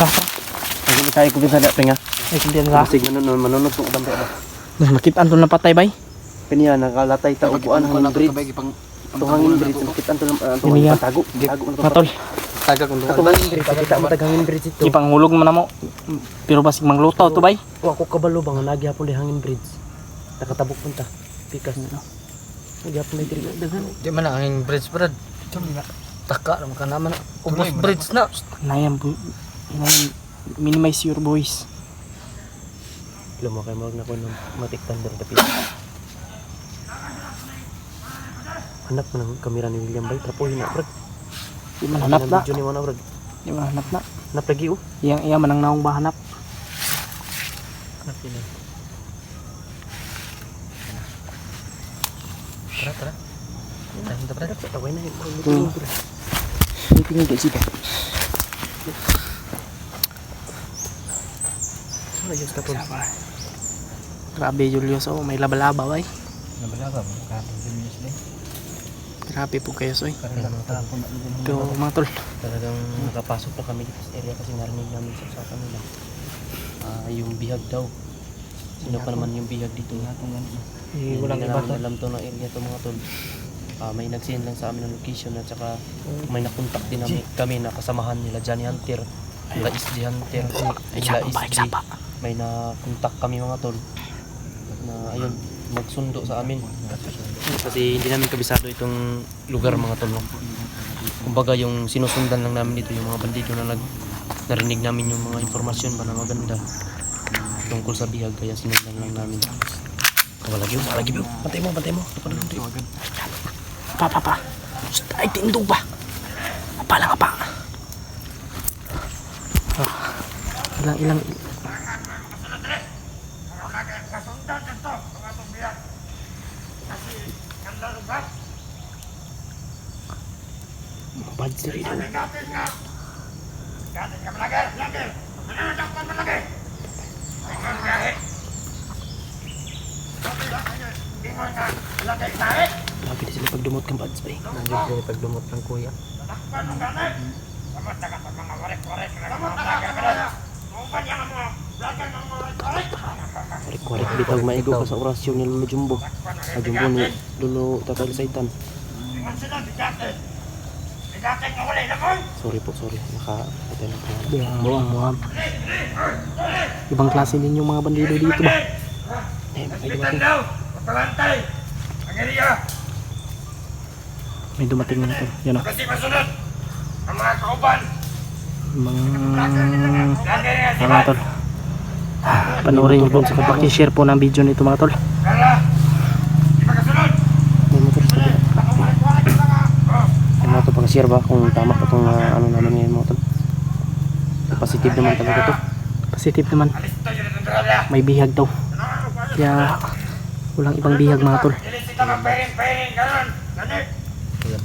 Kasa. Hindi tayo kung sa dapat nga. Ay, hindi na. Masig manunod manunod kung dambe ba. Mas makitaan to na patay bay. Kaniya nakalatay ta upuan hangin bridge. pang Tuhangin bridge nakitaan to uh, to Ini nga. tago. Tago na Matol. taga kung Ato hangin bridge kita mo taghangin bridge ito. Ipanghulog mo na mo. Pero basig mangluto to bay. Wa ko kabalo bang nagyapon di hangin bridge. Nakatabok punta. Pikas. Nagyapon na diri daghan. Di man na ang bridge brad. Taka naman ka naman. Ubos bridge na. Nayam bu. Nayam minimize your voice. Alam mo na ko ng matik thunder tapi. Hanap mo ng kamera ni William Bay trapo hina brad. Di man hanap na. Video ni mo na brad. Di man hanap na. Hanap lagi oh. Iyang iya manang naong bahanap. Hanap yun. Tara tara. Tahin ta brad. Taway na Hmm. yun. May tingin ka sika. Ano yung tapon? Grabe Julius oh, may laba-laba. Nabalaga mo ka pang minutes din. Grabe po kayo soy. Na din. Pero mga tol, Talagang nakapasok na kami dito sa area kasi narinig namin sa usapan nila. Ah, yung bihag daw. Sino pa naman yung bihag dito? eh, Hindi walang na iba namin to. alam to na area to mga tol. Ah, may nag-send lang sa amin ng location at saka may nakontak din namin kami na kasamahan nila Johnny Hunter, nila SG Hunter, Ay, nila ba, SG. May nakontak kami mga tol na ayun magsundo sa amin kasi hindi namin kabisado itong lugar mga tol no? kumbaga yung sinusundan lang namin dito yung mga bandido na nag narinig namin yung mga informasyon ba na maganda tungkol sa bihag kaya sinundan lang namin wala gyud wala gyud pantay mo pantay mo Tapadulong dito. Pa, pa, pa. Shh, Ay, tindog ba? Apa lang, apa. Ah, ilang, ilang. Siri daw. Grabe din sila pag dumot kang bads bay. Nandiyo pag dumot ng kuya Kurik-kurik bitag maigo ka sa orasyon ni Lolo Jumbo. Sa Jumbo ni Lolo Tatay Saitan. Sorry po, sorry. Nakapatay na po. Buang, buang, buang. Ibang klase din yung mga bandido dito ba? Eh, may dumating. May dumating na ito. Yan o. Kasi masunod! Ang mga kauban! Mga... Mga tol. Panoorin niyo po. Paki-share po ng video nito mga tol. Kala! Di makasunod! May motor sa kabila. Pag-share ba kung tama pa itong ano namin ngayon mga tol. Positive naman talaga to. Positive naman. May bihag daw. Kaya walang ibang bihag mga tol.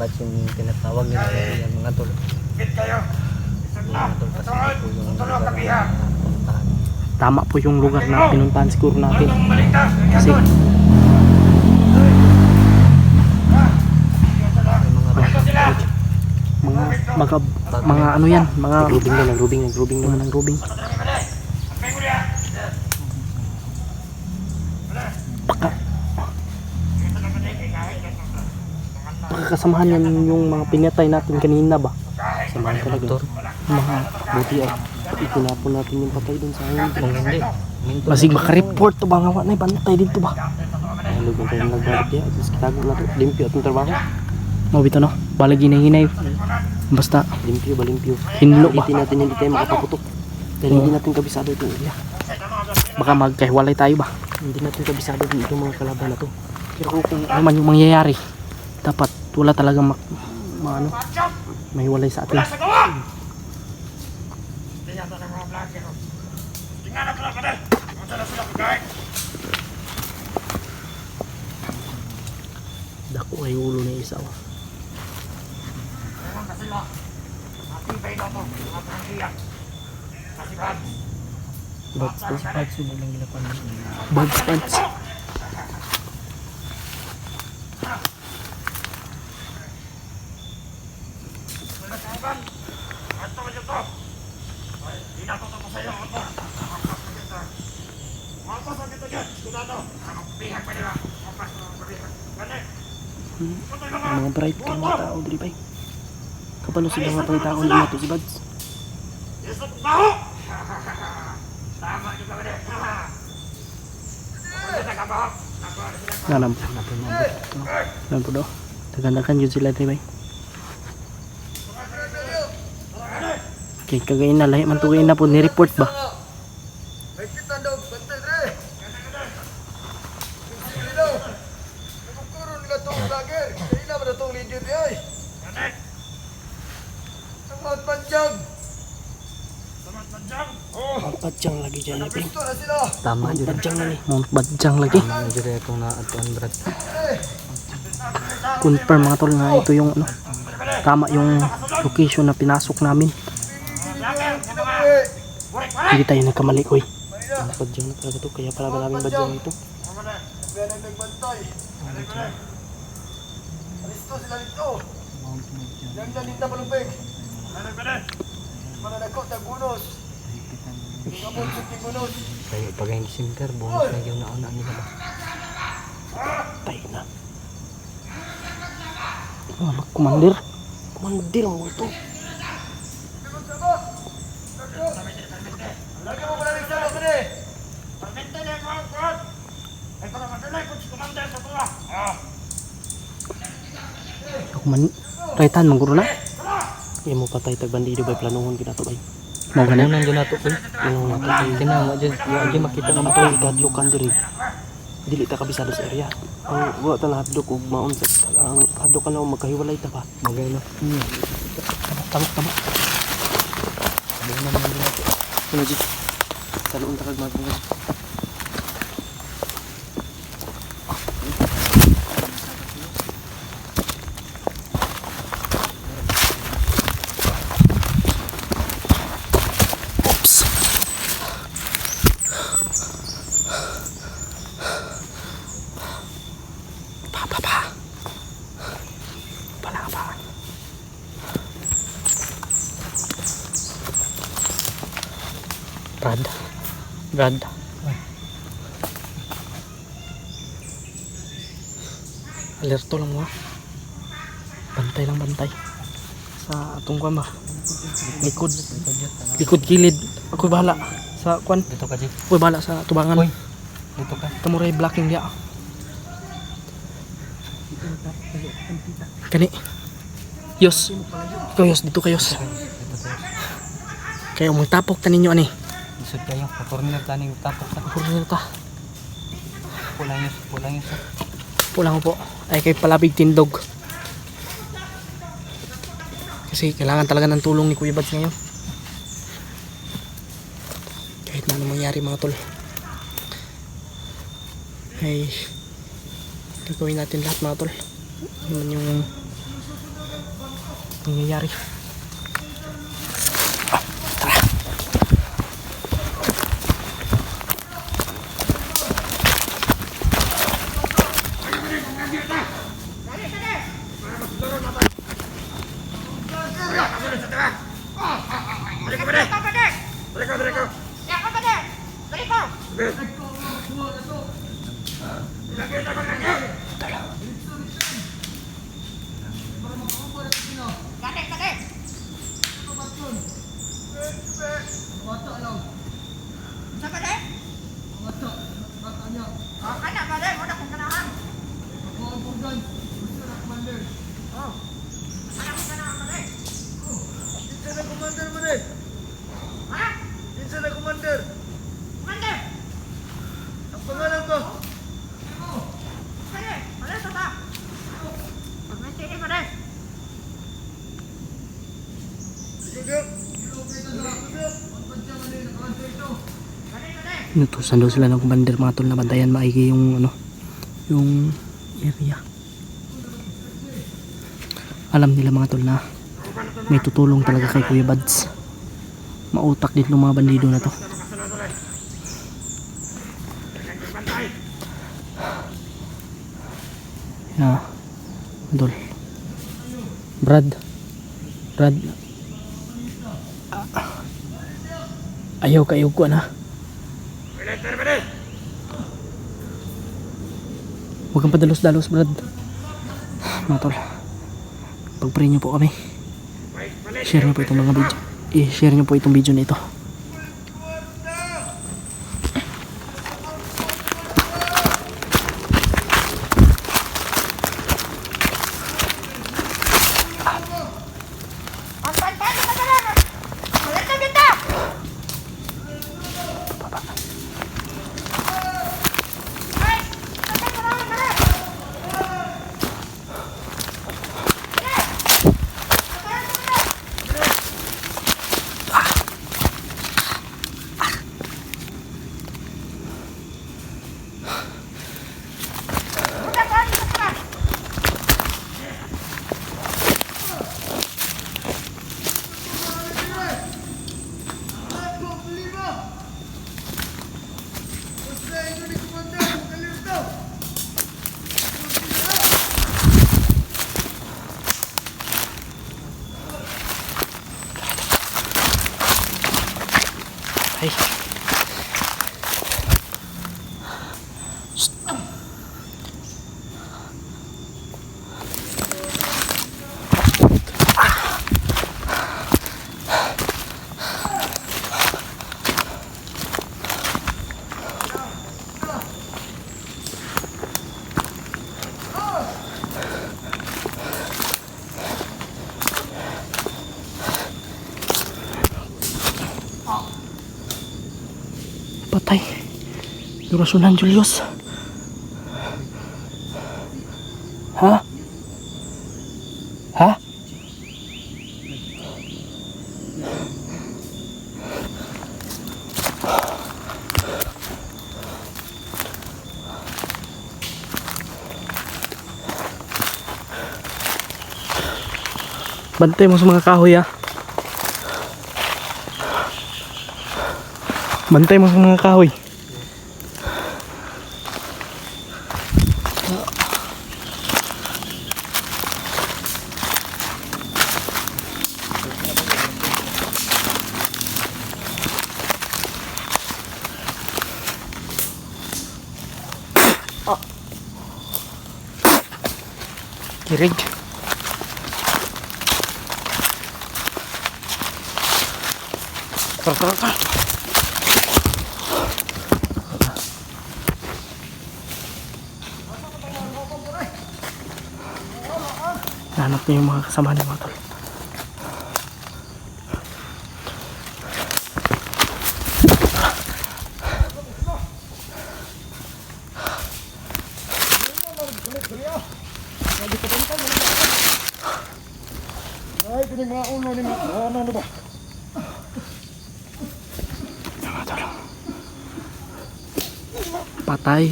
Ba't yung tinatawag nila yung mga tol. Bit kayo! Tama po yung lugar na pinuntahan siguro natin. Kasi Ganon! Ito sila! Mga mga mga ano yan, mga Nagrubing na, nagrubing, nagrubing naman. nang grubing. Ang mengurya! Baka Pakakasamahan yan yung mga pinatay natin kanina ba? Samahan talaga. Mga Buti ah. Itinapon natin yung patay dun sa. Kung hindi. basig maka-report to ba nga wa na bantay dito ba? Halog ang tayo nagbalik kaya. At least kitago na to. Limpyo atong trabaho. Mo bito no. Balag hinay-hinay. Basta Limpyo ba limpyo. hinlo ba? Ulitin natin hindi tayo makapaputok. Dahil hindi natin kabisado itong area. Baka magkahiwalay tayo ba? Hindi natin kabisado itong mga kalaban na to. Pero kung ano man yung mangyayari, dapat wala talaga mak ma- ano, mahiwalay sa atin. Dako ay ulo na isa. oh. Na. Matibay na pangkiyak. Kasi bad. Bugs. Bugs pants. Ito mo dito. Pinatuto ko sa iyo, Otto. Mapas ang ito dyan, skulado. Ang bihag pa nila. Mapas ang bihag. Ganit. Ito yung Ang mga bright kay mga tao diri Kapalo sila mga pangitaon din nato si Bads. Baho. Nanam. Nan po do. Tagandakan yun sila diri bay. Okay, kagayin na lahi man tugayin na po ni report ba. May kita daw, bantay dre. Sige daw. Nagkuro nila tong vlogger. Kaya na ba na tong leader di ay? Ang mga panjang. Mount Badyang lagi dyan ni Pring. Gusto na sila. Tama Mount Badyang na ni. Mount Badyang lagi. Ano dyan itong naatuan brad. Confirm mga tol nga ito yung ano. Tama yung location na pinasok namin. Hindi tayo nagkamali. Mount Badyang na talaga to. Kaya pala maraming Badyang ito. Alisto sila dito. Yang nalinda palubig. Mananako tagunos. Kabot sa tigunos. Kaya pag yung December, bonus na yung nauna nila? Patay na. Anak kumandir. Kumandir ito. Mo. Ah. Kuman raitan mangguro na. Iya mo patay tag bandido bay planuhon kita to bay. Mo ganin Ano dyan nato ko? Ano na to bay. Kinama dyan. Ya agi makita nga to ikadlukan diri. Dili ta kabisado sa area. Ang wa ta hadlok ug maun sa ang hadlok ka na magkahiwalay ta ba. Magay no. Tabok tabok. Ano ji? Talon ta kag magpungas. Brad. Brad. Alerto lang mo ha. Bantay lang bantay. Sa atong kwan ba? Likod. Likod kilid. Ako bahala. Sa kwan. Dito ka, Jay. Ako bahala sa tubangan. Uy. Dito ka. Kamuray blocking dia. Kani. Yos. Ikaw Yos. Dito ka Yos. Kayo mong tapok ta ninyo ani. Isod kayo. Pa-corner taning tapok sa. Puro ta. Pulang yun. Pulang yun. Pulang po. Ay kay palabig tindog. Kasi kailangan talaga ng tulong ni Kuya Bads ngayon. Kahit na ano mangyari mga tol. Ay gagawin natin lahat mga tol. Ano man yung nangyayari. Ah, tara. Kinsa na commander mo ni? Ha? Kinsa na commander? Commander! Ang pangalan ko? Inutusan daw sila ng commander mga tol na bantayan maigi yung ano yung area. Alam nila mga tol na may tutulong talaga kay Kuya Bads. Mautak din ng mga bandido na to. Yeah. Tol. Brad. Brad. Ah. Ayaw kayo ko na. Huwag kang padalos-dalos, Brad. Mga tol. Pag-pray niyo po kami. Share niyo po itong mga video. I-share niyo po itong video na ito. Durasunan, Julius. Ha? Ha? Bantay mo sa mga kahoy ah. Bantay mo sa mga kahoy. Kirig. Tara, tara, tara. Nahanap niya yung mga kasama niya mga tol. Ay, ito ni mga ulo ni mga... Ano, ano ba? Yan, mga tol. Patay.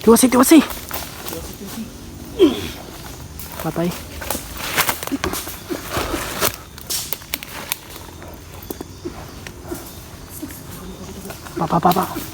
Tiwasi, tiwasi. Patay. Pa, pa, pa, pa.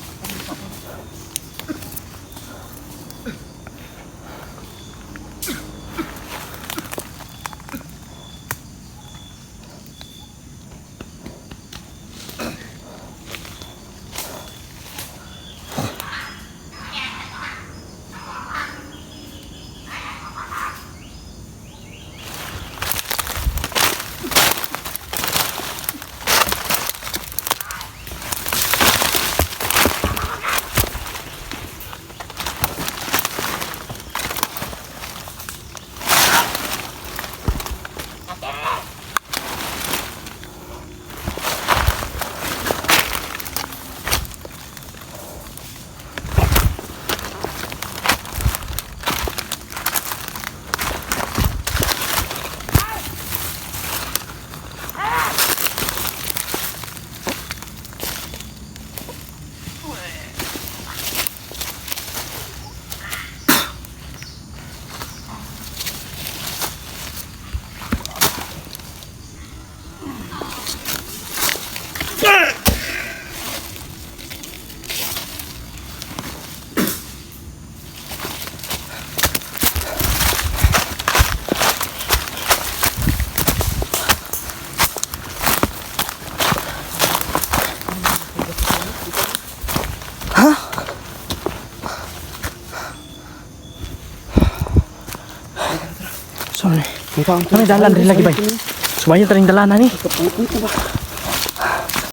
Ano dalan rin lagi bay? Sumayo taring dalanan ni. Kaputo?